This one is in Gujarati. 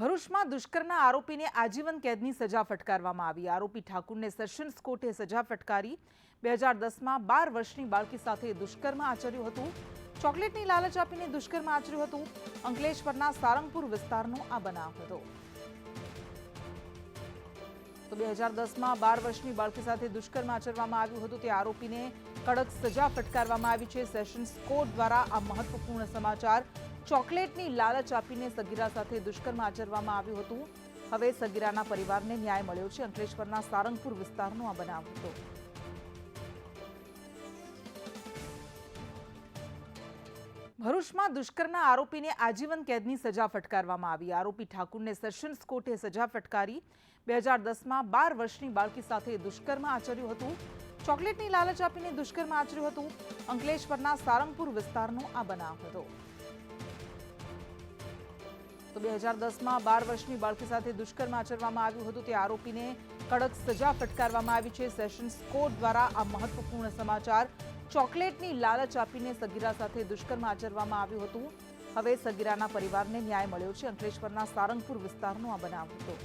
ભરૂચમાં દુષ્કર્મના આરોપીને આજીવન કેદની સજા ફટકારવામાં આવી. આરોપી ઠાકુરને સેશન્સ કોર્ટે સજા ફટકારી. બે હજાર દસમાં બાર વર્ષની બાળકી સાથે દુષ્કર્મ આચર્યું હતું. ચોકલેટની લાલચ આપીને દુષ્કર્મ આચર્યું હતું. અંકલેશ્વરના સારંગપુર વિસ્તારનો આ બનાવ હતો. તો બે હજાર દસમાં બાર વર્ષની બાળકી સાથે દુષ્કર્મ આચરવામાં આવ્યું હતું. તે આરોપીને કડક સજા ફટકારવામાં આવી છે. સેશન્સ કોર્ટ દ્વારા આ મહત્વપૂર્ણ સમાચાર ચોકલેટની લાલચ આપીને સગીરા સાથે દુષ્કર્મ આચરવામાં આવ્યું હતું. હવે સગીરાના પરિવારને ન્યાય મળ્યો છે. અંકલેશ્વરના સારંગપુર વિસ્તારનો આ બનાવ હતો. ભરૂચમાં દુષ્કર્મના આરોપીને આજીવન કેદની સજા ફટકારવામાં આવી. આરોપી ઠાકુરને સેશન્સ કોર્ટે સજા ફટકારી. બે હજાર દસમાં બાર વર્ષની બાળકી સાથે દુષ્કર્મ આચર્યું હતું. ચોકલેટની લાલચ આપીને દુષ્કર્મ આચર્યું હતું. અંકલેશ્વરના સારંગપુર વિસ્તારનો આ બનાવ હતો. તો બે હજાર દસમાં બાર વર્ષની બાળકી સાથે દુષ્કર્મ આચરવામાં આવ્યું હતું. તે આરોપીને કડક સજા ફટકારવામાં આવી છે. સેશન્સ કોર્ટ દ્વારા આ મહત્વપૂર્ણ સમાચાર ચોકલેટની લાલચ આપીને સગીરા સાથે દુષ્કર્મ આચરવામાં આવ્યું હતું. હવે સગીરાના પરિવારને ન્યાય મળ્યો છે. અંકલેશ્વરના સારંગપુર વિસ્તારનો આ બનાવ હતો.